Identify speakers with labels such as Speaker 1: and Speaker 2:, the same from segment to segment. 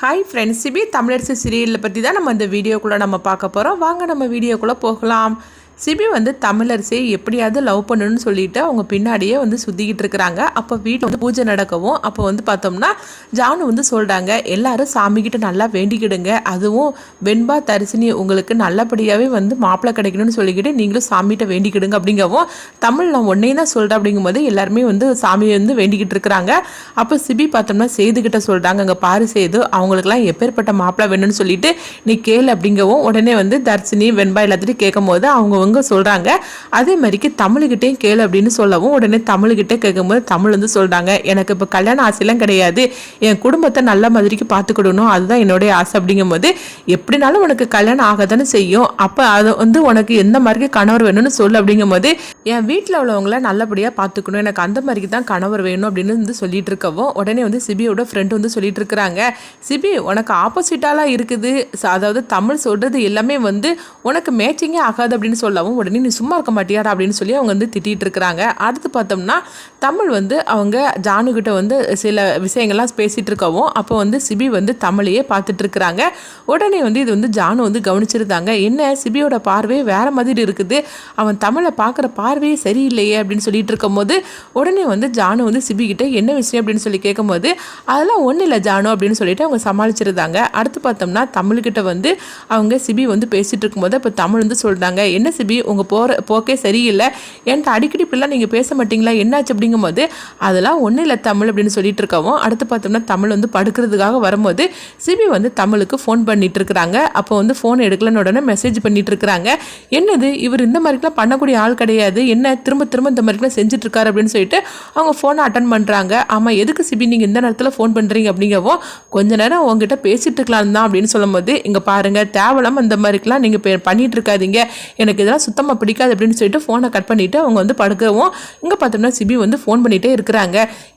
Speaker 1: Hi friends CP Tamilarasu சீரியலை பற்றி தான் நம்ம இந்த வீடியோக்குள்ளே நம்ம பார்க்க போகிறோம் வாங்க நம்ம வீடியோக்குள்ளே போகலாம். சிபி வந்து தமிழரசியை எப்படியாவது லவ் பண்ணணும்னு சொல்லிட்டு அவங்க பின்னாடியே வந்து சுற்றிக்கிட்டு இருக்கிறாங்க. அப்போ வீட்டில் வந்து பூஜை நடக்கவும் அப்போ வந்து பார்த்தோம்னா ஜானு வந்து சொல்கிறாங்க எல்லாரும் சாமிக்கிட்ட நல்லா வேண்டிக்கிடுங்க. அதுவும் வெண்பா தரிசினி உங்களுக்கு நல்லபடியாகவே வந்து மாப்பிள்ளை கிடைக்கணும்னு சொல்லிக்கிட்டு நீங்களும் சாமிகிட்ட வேண்டிக்கிடுங்க அப்படிங்கவும் தமிழ் நான் ஒன்றையும் தான் சொல்கிறேன் அப்படிங்கும்போது எல்லாருமே வந்து சாமியை வந்து வேண்டிக்கிட்டு இருக்கிறாங்க. அப்போ சிபி பார்த்தோம்னா சேதுக்கிட்ட சொல்கிறாங்க அங்கே பாரு சேது அவங்களுக்குலாம் எப்பேற்பட்ட மாப்பிள்ளை வேணும்னு சொல்லிட்டு நீ கேளு அப்படிங்கவும் உடனே வந்து தர்சினி வெண்பா எல்லாத்திட்டையும் கேட்கும் போது அவங்கவுங்க சொல்கிறாங்க அதே மாதிரிக்கு தமிழுக்கிட்டேயும் கேளு அப்படின்னு சொல்லவும் உடனே தமிழ்கிட்ட கேட்கும்போது தமிழ் வந்து சொல்கிறாங்க எனக்கு இப்போ கல்யாண ஆசையெல்லாம் கிடையாது. என் குடும்பத்தை நல்ல மாதிரிக்கு பார்த்துக்கிடணும். அதுதான் என்னுடைய ஆசை அப்படிங்கும்போது எப்படினாலும் உனக்கு கல்யாணம் ஆக தானே செய்யும். அப்போ அது வந்து உனக்கு எந்த மாதிரி கணவர் வேணும்னு சொல்லு அப்படிங்கும்போது என் வீட்டில் உள்ளவங்கள நல்லபடியாக பார்த்துக்கணும். எனக்கு அந்த மாதிரிக்கு தான் கணவர் வேணும் அப்படின்னு வந்து சொல்லிட்டு இருக்கவும் உடனே வந்து சிபியோட ஃப்ரெண்டு வந்து சொல்லிட்டு இருக்கிறாங்க. சிபி உனக்கு ஆப்போசிட்டாலாம் இருக்குது. அதாவது தமிழ் சொல்கிறது எல்லாமே வந்து உனக்கு மேட்சிங்கே ஆகாது அப்படின்னு சொல்ல சொல்லவும் உடனே நீ சும்மா இருக்க மாட்டியாடா அப்படின்னு சொல்லி அவங்க வந்து திட்டிகிட்டு இருக்கிறாங்க. அடுத்து பார்த்தோம்னா தமிழ் வந்து அவங்க ஜானுகிட்ட வந்து சில விஷயங்கள்லாம் பேசிகிட்டு இருக்கவும் அப்போ வந்து சிபி வந்து தமிழையே பார்த்துட்டு இருக்கிறாங்க. உடனே வந்து இது வந்து ஜானு வந்து கவனிச்சிருந்தாங்க. என்ன சிபியோட பார்வை வேறு மாதிரி இருக்குது. அவன் தமிழை பார்க்குற பார்வையே சரியில்லையே அப்படின்னு சொல்லிட்டு இருக்கும்போது உடனே வந்து ஜானு வந்து சிபி என்ன விஷயம் அப்படின்னு சொல்லி கேட்கும்போது அதெல்லாம் ஒன்றும் இல்லை ஜானு அப்படின்னு சொல்லிட்டு அவங்க சமாளிச்சிருந்தாங்க. அடுத்து பார்த்தோம்னா தமிழ்கிட்ட வந்து அவங்க சிபி வந்து பேசிகிட்டு இருக்கும்போது இப்போ தமிழ் வந்து சொல்கிறாங்க என்ன சிபி உங்கள் போகிற போக்கே சரியில்லை. என்கிட்ட அடிக்கடி இப்படிலாம் நீங்கள் பேச மாட்டீங்களா? என்னாச்சு அப்படிங்கும்போது அதெல்லாம் ஒன்றும் இல்லை தமிழ் அப்படின்னு சொல்லிட்டு இருக்கவும் அடுத்து பார்த்தோம்னா தமிழ் வந்து படுக்கிறதுக்காக வரும்போது சிபி வந்து தமிழுக்கு ஃபோன் பண்ணிட்டு இருக்கிறாங்க. அப்போ வந்து ஃபோன் எடுக்கலன்னு உடனே மெசேஜ் பண்ணிட்டு இருக்கிறாங்க. என்னது? இவர் இந்த மாதிரிலாம் பண்ணக்கூடிய ஆள் கிடையாது. என்ன திரும்ப திரும்ப இந்த மாதிரிலாம் செஞ்சுட்டு இருக்காரு அப்படின்னு சொல்லிட்டு அவங்க ஃபோனை அட்டன் பண்ணுறாங்க ஆமாம் எதுக்கு சிபி நீங்கள் இந்த நேரத்தில் ஃபோன் பண்ணுறீங்க அப்படிங்கவும் கொஞ்ச நேரம் உங்ககிட்ட பேசிட்டு இருக்கலாம் தான் அப்படின்னு சொல்லும்போது இங்கே பாருங்கள் தேவலம் இந்த மாதிரிக்கெலாம் நீங்கள் பே- பண்ணிட்டு இருக்காதீங்க. எனக்கு இதெல்லாம் சுத்தமாக பிடிக்காது அப்படின்னு சொல்லிட்டு ஃபோனை கட் பண்ணிவிட்டு அவங்க வந்து படுக்கவும் இங்கே பார்த்தோம்னா சிபி வந்து ஃபோன் பண்ணிகிட்டே இருக்கிறாங்க.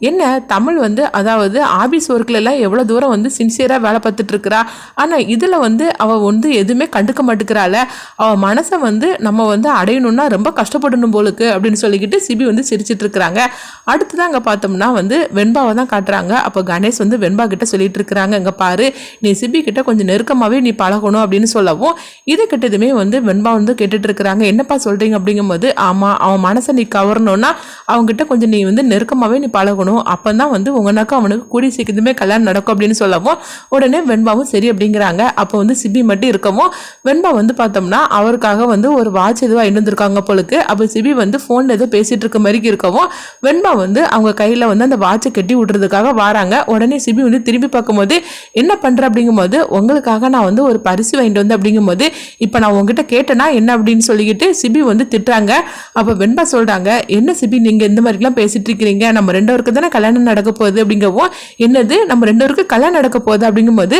Speaker 1: என்ன தமிழ் வந்து அதாவது ஆபீஸ் ஒர்க்கில் எவ்வளோ தூரம் வந்து சின்சியராக வேலை பார்த்துட்டு இருக்கிறா? ஆனால் இதில் வந்து அவள் வந்து எதுவுமே கண்டுக்க மாட்டேங்கிறாள. அவள் மனசை வந்து நம்ம வந்து அடையணும்னா ரொம்ப கஷ்டப்படணும் போலுக்கு அப்படின்னு சொல்லிக்கிட்டு சிபி வந்து சிரிச்சிட்டு இருக்கிறாங்க. அடுத்ததான் அங்கே பார்த்தோம்னா வந்து வெண்பாவை தான் காட்டுறாங்க. அப்போ கணேஷ் வந்து வெண்பா கிட்ட சொல்லிட்டு இருக்கிறாங்க. இங்கே பாரு நீ சிபி கிட்ட கொஞ்சம் நெருக்கமாகவே நீ பழகணும் அப்படின்னு சொல்லவும் இது கிட்டதுமே வந்து வெண்பா வந்து கேட்டுட்டு இருக்கிறாங்க என்னப்பா சொல்றீங்க? அப்படிங்கும்போது ஆமாம் அவன் மனசை நீ கவரணும்னா அவங்ககிட்ட கொஞ்சம் நீ வந்து நெருக்கமாகவே நீ பழகணும். அப்போ தான் வந்து உங்கனாக்கும் அவனுக்கு கூடி சீக்கிரமே கல்யாணம் நடக்கும் அப்படின்னு சொல்லவும் உடனே வெண்பாவும் சரி அப்படிங்கிறாங்க. அப்போ வந்து சிபி மட்டும் இருக்கவும் வெண்பா வந்து பார்த்தோம்னா அவருக்காக வந்து ஒரு வாட்ச் எதுவாக இருந்திருக்காங்க போலுக்கு. அப்போ சிபி வந்து ஃபோனில் ஏதோ பேசிகிட்டு இருக்க மாதிரி இருக்கவும் வெண்பா வந்து அவங்க கையில் வந்து அந்த வாட்சை கட்டி விடுறதுக்காக வராங்க. உடனே சிபி வந்து திரும்பி பார்க்கும்போது என்ன பண்ணுற அப்படிங்கும்போது உங்களுக்காக நான் வந்து ஒரு பரிசு வாங்கிட்டு வந்து அப்படிங்கும்போது இப்போ நான் உங்ககிட்ட கேட்டேன்னா என்ன அப்படின்னு சொல்லிக்கிட்டு சிபி வந்து திட்டுறாங்க. அப்போ வெண்பா சொல்கிறாங்க என்ன சிபி நீங்கள் இந்த மாதிரிலாம் பேசிட்டு இருக்கிறீங்க? நம்ம ரெண்டு பேருக்கு தானே கல்யாணம் நடக்க போகுது? அப்படிங்கவும் என்னது? நம்ம ரெண்டு பேருக்கு கல்யாணம் நடக்க போகுது? அப்படிங்கும்போது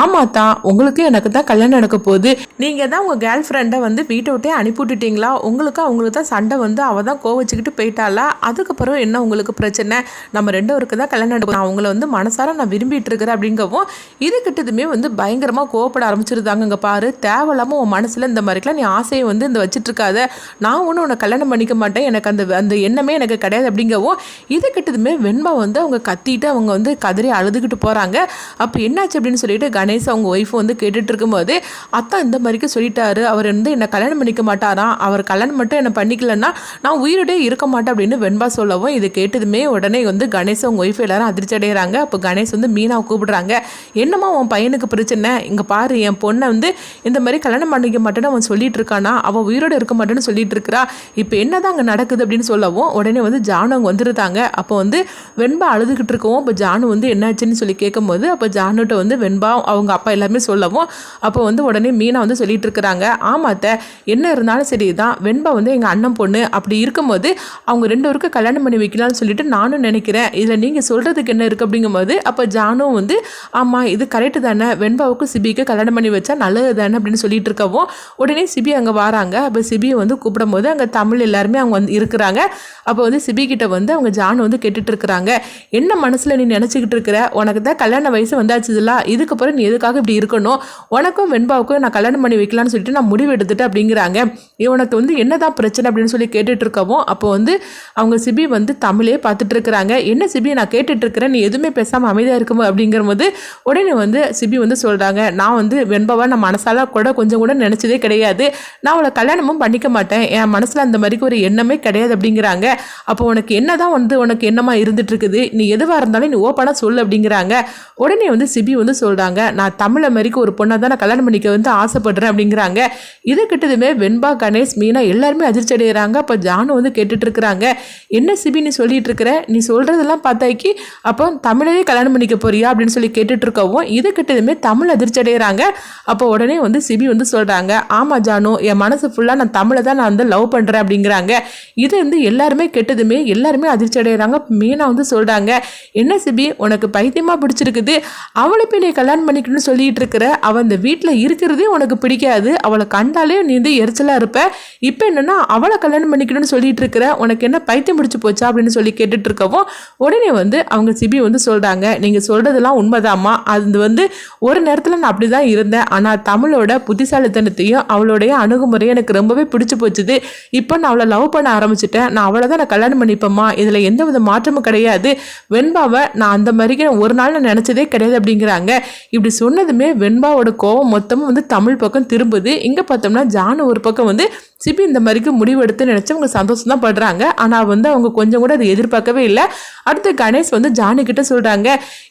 Speaker 1: ஆமா தான் உங்களுக்கு எனக்கு தான் கல்யாணம் நடக்க போகுது. நீங்கள் தான் உங்கள் கேர்ள் ஃப்ரெண்டை வந்து வீட்டை விட்டே அனுப்பி விட்டுட்டீங்களா உங்களுக்கு அவங்களுக்கு தான் சண்டை வந்து அவள் தான் கோவச்சுக்கிட்டு போயிட்டாளா? அதுக்கப்புறம் என்ன உங்களுக்கு பிரச்சனை? நம்ம ரெண்டு பேருக்கு தான் கல்யாணம் நடக்கும் நான் அவங்கள வந்து மனசார நான் விரும்பிட்டு இருக்கிறேன். அப்படிங்கவும் இது கிட்டதுமே வந்து பயங்கரமாக கோவப்பட ஆரம்பிச்சிருந்தாங்க இங்கே பாரு. தேவையில்லாமல் உன் மனசில் இந்த மாதிரிக்கெல்லாம் நீ ஆசையை வந்து இந்த வச்சிட்ருக்காத நான் ஒன்றும் உன்னை கல்யாணம் பண்ணிக்க மாட்டேன். எனக்கு அந்த அந்த எண்ணமே எனக்கு கிடையாது அப்படிங்கவும் இது கிட்டதுமே வெண்பா வந்து அவங்க கத்திட்டு அவங்க வந்து கதறி அழுதுகிட்டு போகிறாங்க அப்போ என்னாச்சு அப்படின்னு சொல்லிட்டு கணேஷ் அவங்க ஒய்ஃப் வந்து கேட்டுட்டு இருக்கும்போது அத்தா இந்த மாதிரிக்கு சொல்லிட்டாரு. அவர் வந்து என்னை கல்யாணம் பண்ணிக்க மாட்டாராம் அவர் கல்யாணம் மட்டும் என்னை பண்ணிக்கலன்னா நான் உயிரோடே இருக்க மாட்டேன். அப்படின்னு வெண்பா சொல்லவும் இது கேட்டதுமே உடனே வந்து கணேஷ் அவங்க ஒய்ஃப் எல்லாரும் அதிர்ச்சி அடைகிறாங்க அப்போ கணேஷ் வந்து மீனாவை கூப்பிடுறாங்க. என்னம்மா உன் பையனுக்கு பிரச்சனை? இங்கே பாரு என் பொண்ணை வந்து இந்த மாதிரி கல்யாணம் பண்ணிக்க மாட்டேன்னு அவன் சொல்லிட்டு இருக்கானா அவள் உயிரோடு இருக்க மாட்டேன்னு சொல்லிட்டு இருக்கிறா. இப்போ என்னதான் அங்கே நடக்குது அப்படின்னு சொல்லவும் உடனே வந்து ஜானு அங்கே வந்துருந்தாங்க அப்போ வந்து வெண்பா அழுதுகிட்டு இருக்கவும் இப்போ ஜானு வந்து என்னாச்சுன்னு சொல்லி கேட்கும்போது அப்போ ஜானுகிட்ட வந்து வெண்பா அவங்க அப்பா எல்லாமே சொல்லவும் அப்போ வந்து உடனே மீனா வந்து சொல்லிட்டு இருக்கிறாங்க. ஆமாத்த என்ன இருந்தாலும் சரி தான் வெண்பா வந்து எங்கள் அண்ணன் பொண்ணு. அப்படி இருக்கும்போது அவங்க ரெண்டு பேருக்கும் கல்யாணம் பண்ணி வைக்கலாம்னு சொல்லிட்டு நானும் நினைக்கிறேன். இதில் நீங்கள் சொல்கிறதுக்கு என்ன இருக்குது அப்படிங்கும்போது அப்போ ஜானும் வந்து ஆமாம் இது கரெக்டு தானே. வெண்பாவுக்கும் சிபிக்கு கல்யாணம் பண்ணி வச்சா நல்லது தானே? அப்படின்னு சொல்லிட்டு இருக்கவும் உடனே சிபி அங்கே வராங்க. இருக்காங்க. அப்போ சிபியை வந்து கூப்பிடும்போது அங்கே தமிழ் எல்லாருமே அவங்க வந்து இருக்கிறாங்க. அப்போ வந்து சிபி கிட்ட வந்து அவங்க ஜான் வந்து கேட்டுட்டு இருக்கிறாங்க. என்ன மனசில் நீ நினச்சிக்கிட்டு இருக்கிற? உனக்கு தான் கல்யாண வயசு வந்தாச்சுதுல இதுக்கப்புறம் நீ எதுக்காக இப்படி இருக்கணும்? உனக்கும் வெண்பாவுக்கும் நான் கல்யாணம் பண்ணி வைக்கலாம்னு சொல்லிட்டு நான் முடிவு எடுத்துட்டு அப்படிங்கிறாங்க. இவனுக்கு வந்து என்னதான் பிரச்சனை அப்படின்னு சொல்லி கேட்டுட்டு இருக்கவும் அப்போ வந்து அவங்க சிபி வந்து தமிழே பார்த்துட்டு இருக்கிறாங்க. என்ன சிபி நான் கேட்டுட்டு இருக்கிறேன்? நீ எதுவுமே பேசாமல் அமைதியாக இருக்கும் அப்படிங்கிற போது உடனே வந்து சிபி வந்து சொல்கிறாங்க நான் வந்து வெண்பாவை நான் மனசால கூட கொஞ்சம் கூட நினச்சதே கிடையாது. நான் அவளை கல்யாணமும் பண்ணிக்க மாட்டேன். என் மனசில் அந்த மாதிரிக்கு ஒரு எண்ணமே கிடையாது அப்படிங்கிறாங்க. அப்போ உனக்கு என்ன தான் வந்து உனக்கு என்னமா இருந்துட்டுருக்குது? நீ எதுவாக இருந்தாலும் நீ ஓப்பனாக சொல்லு அப்படிங்கிறாங்க. உடனே வந்து சிபி வந்து சொல்கிறாங்க நான் தமிழை மாதிரிக்கு ஒரு பொண்ணை தான் நான் கல்யாணம் பண்ணிக்க வந்து ஆசைப்படுறேன் அப்படிங்கிறாங்க. இது கிட்டதுமே வெண்பா கணேஷ் மீனா எல்லாருமே அதிர்ச்சி அடைகிறாங்க அப்போ ஜானு வந்து கேட்டுட்டு இருக்கிறாங்க என்ன சிபி நீ சொல்லிட்டு இருக்கிற நீ சொல்கிறதெல்லாம் பார்த்தாக்கி அப்போ தமிழையே கல்யாணம் பண்ணிக்க போறியா? அப்படின்னு சொல்லி கேட்டுட்ருக்கவும் இது கிட்டதுமே தமிழ் அதிர்ச்சி அடைகிறாங்க அப்போ உடனே வந்து சிபி வந்து சொல்கிறாங்க ஆமாம் ஜானு என் மனசு ஃபுல்லாக நான் தமிழை தான் நான் வந்து லவ் பண்ணுறேன் அப்படிங்கிறாங்க. இது வந்து எல்லாருமே கெட்டதுமே எல்லாருமே அதிர்ச்சி அடைகிறாங்க மீனா வந்து சொல்கிறாங்க என்ன சிபி உனக்கு பைத்தியமாக பிடிச்சிருக்குது. அவளை போய் நீ கல்யாணம் பண்ணிக்கணும்னு சொல்லிட்டு இருக்கிற அவள் அந்த வீட்டில் இருக்கிறதே உனக்கு பிடிக்காது. அவளை கண்டாலே நீ வந்து எரிச்சலாக இருப்ப. இப்போ என்னென்னா அவளை கல்யாணம் பண்ணிக்கணும்னு சொல்லிட்டு இருக்கிற உனக்கு என்ன பைத்தியம் பிடிச்சி போச்சா? அப்படின்னு சொல்லி கேட்டுட்டு இருக்கவும் உடனே வந்து அவங்க சிபி வந்து சொல்கிறாங்க நீங்கள் சொல்கிறதெல்லாம் உண்மைதாம்மா. அது வந்து ஒரு நேரத்தில் நான் அப்படி தான் இருந்தேன். ஆனால் தமிழோட புத்திசாலித்தனத்தையும் அவளுடைய அணுகுமுறையும் எனக்கு எனக்கு ரொம்பவே பிடிச்சி போச்சுது. இப்போ நான் அவளை லவ் பண்ண ஆரம்பிச்சிட்டேன். நான் அவளை தான் நான் கல்யாணம் பண்ணிப்பேம்மா. இதில் எந்த வித மாற்றமும் கிடையாது. வெண்பாவை நான் அந்த மாதிரிக்கு ஒரு நாள் நான் நினச்சதே கிடையாது அப்படிங்கிறாங்க. இப்படி சொன்னதுமே வெண்பாவோட கோவம் மொத்தமும் வந்து தமிழ் பக்கம் திரும்புது. இங்கே பார்த்தோம்னா ஜானு ஒரு பக்கம் வந்து சிபி இந்த மாதிரிக்கு முடிவெடுத்து நினச்சி அவங்க சந்தோஷம் தான் படுறாங்க. ஆனால் வந்து அவங்க கொஞ்சம் கூட அதை எதிர்பார்க்கவே இல்லை. அடுத்து கணேஷ் வந்து ஜானிக்கிட்ட கிட்ட சொல்கிறாங்க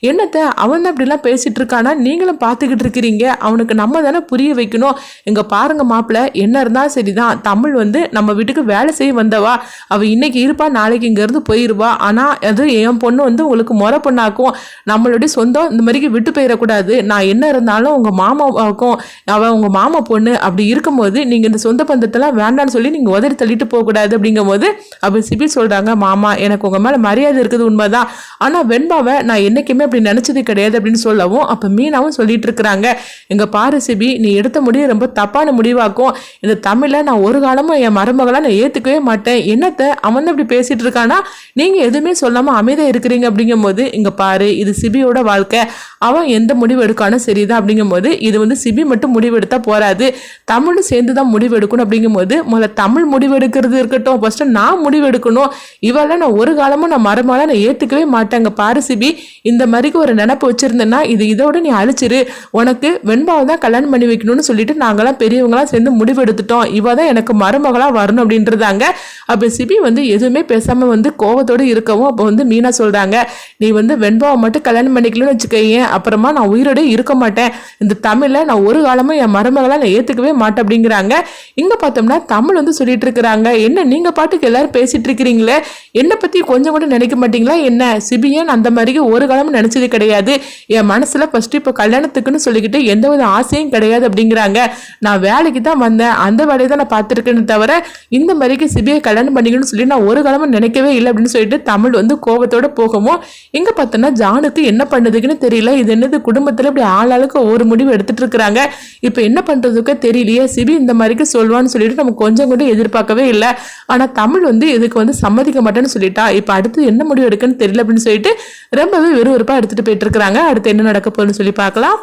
Speaker 1: என்னத்தை அவன் தான் அப்படிலாம் பேசிகிட்டு இருக்கானா? நீங்களும் பார்த்துக்கிட்டு இருக்கிறீங்க. அவனுக்கு நம்ம தானே புரிய வைக்கணும். இங்கே பாருங்கள் மாப்பிள்ள என்ன இருந்தாலும் சரிதான். தமிழ் வந்து நம்ம வீட்டுக்கு வேலை செய்ய வந்தவா. அவள் இன்னைக்கு இருப்பா நாளைக்கு இங்கேருந்து போயிடுவா ஆனால் அது என் பொண்ணு வந்து உங்களுக்கு முறை பொண்ணாக்கும். நம்மளுடைய சொந்தம் இந்த மாதிரிக்கு விட்டு போயிடக்கூடாது. நான் என்ன இருந்தாலும் உங்கள் மாமாவுக்கும் அவள் உங்கள் மாமா பொண்ணு அப்படி இருக்கும்போது நீங்கள் இந்த சொந்த பந்தத்தெல்லாம் வேண்டாம்னு சொல்லி நீங்கள் உதறி தள்ளிட்டு போகக்கூடாது அப்படிங்கும்போது அப்போ சிபி சொல்கிறாங்க மாமா எனக்கு உங்கள் மேலே மரியாதை இருக்குது உண்மைதான். ஆனால் வெண்பாவை நான் என்றைக்குமே அப்படி நினச்சது கிடையாது அப்படின்னு சொல்லவும் அப்போ மீனாவும் சொல்லிட்டு இருக்கிறாங்க. எங்கள் பாரு சிபி நீ எடுத்த முடிவு ரொம்ப தப்பான முடிவாக்கும். இந்த தமிழை நான் ஒரு காலமும் என் மருமகளாக நான் ஏற்றுக்கவே மாட்டேன். என்னத்தை அவன் அப்படி பேசிகிட்டு இருக்கானா? நீங்கள் எதுவுமே சொல்லாமல் அமைதியாக இருக்கிறீங்க அப்படிங்கும்போது இங்கே பாரு இது சிபியோட வாழ்க்கை. அவன் எந்த முடிவு எடுக்கானும் சரிதான் அப்படிங்கும்போது இது வந்து சிபி மட்டும் முடிவு எடுத்தால் போராது தமிழும் சேர்ந்து தான் முடிவு எடுக்கணும் அப்படிங்கும்போது முதல்ல தமிழ் முடிவு எடுக்கிறது இருக்கட்டும் ஃபஸ்ட்டு நான் முடிவு எடுக்கணும் இவெல்லாம் நான் ஒரு காலமும் நான் மரமால நான் ஏற்றுக்கவே மாட்டேங்க. பாரு சிபி இந்த மாதிரிக்கு ஒரு நினப்பு வச்சுருந்தேன்னா இது இதோட நீ அழிச்சிரு. உனக்கு வெண்பாவை தான் கல்யாணம் பண்ணி வைக்கணும்னு சொல்லிட்டு நாங்களாம் பெரியவங்களாம் சேர்ந்து முடிவு எடுத்துட்டோம் இவ தான் எனக்கு மருமகளாக வரணும் அப்படின்றதாங்க. அப்போ சிபி வந்து எதுவுமே பேசாமல் வந்து கோவத்தோடு இருக்கவும் அப்போ வந்து மீனா சொல்கிறாங்க நீ வந்து வெண்பாவை மட்டும் கல்யாணம் பண்ணிக்கலன்னு வச்சுக்கையேன். அப்புறமா நான் உயிரோட இருக்க மாட்டேன். இந்த தமிழை நான் ஒரு காலமும் என் மருமகளாக நான் ஏற்றுக்கவே மாட்டேன் அப்படிங்கிறாங்க. இங்கே பார்த்தோம்னா தமிழ் வந்து சொல்லிட்டு இருக்கிறாங்க என்ன நீங்கள் பாட்டுக்கு எல்லாரும் பேசிட்டு இருக்கிறீங்களே என்னை பற்றி கொஞ்சம் கூட நினைக்க மாட்டீங்களா? என்ன சிபியன் அந்த மாதிரி ஒரு காலமும் நினைச்சது கிடையாது. என் மனசில் ஃபஸ்ட்டு இப்போ கல்யாணத்துக்குன்னு சொல்லிக்கிட்டு எந்த வித ஆசையும் கிடையாது அப்படிங்கிறாங்க. நான் வேலைக்கு தான் வந்தேன். அந்த வேலையை தான் நான் பார்த்துருக்கேன்னு தவிர இந்த மாதிரிக்கு சிபியை கல்யாணம் பண்ணிக்கணும்னு சொல்லி நான் ஒரு காலமும் நினைக்கவே இல்லை அப்படின்னு சொல்லிட்டு தமிழ் வந்து கோபத்தோட போகவும் இங்க பார்த்தோன்னா ஜானுக்கு என்ன பண்ணுதுக்குன்னு தெரியல. இது என்னது குடும்பத்தில் இப்படி ஆளாளுக்கு ஒரு முடிவு எடுத்துட்டு இருக்கிறாங்க. இப்போ என்ன பண்ணுறதுக்கு தெரியலையே. சிபி இந்த மாதிரிக்கு சொல்வான்னு சொல்லிட்டு நம்ம கொஞ்சம் கூட எதிர்பார்க்கவே இல்லை. ஆனால் தமிழ் வந்து இதுக்கு வந்து சம்மதிக்க மாட்டேன்னு சொல்லிட்டா? இப்போ அடுத்து என்ன முடிவு எடுக்குன்னு தெரியல அப்படின்னு சொல்லிட்டு ரொம்பவே விறுவிறுப்பாக எடுத்துகிட்டு போயிட்டு இருக்கிறாங்க. அடுத்து என்ன நடக்க போகுதுன்னு சொல்லி பார்க்கலாம்.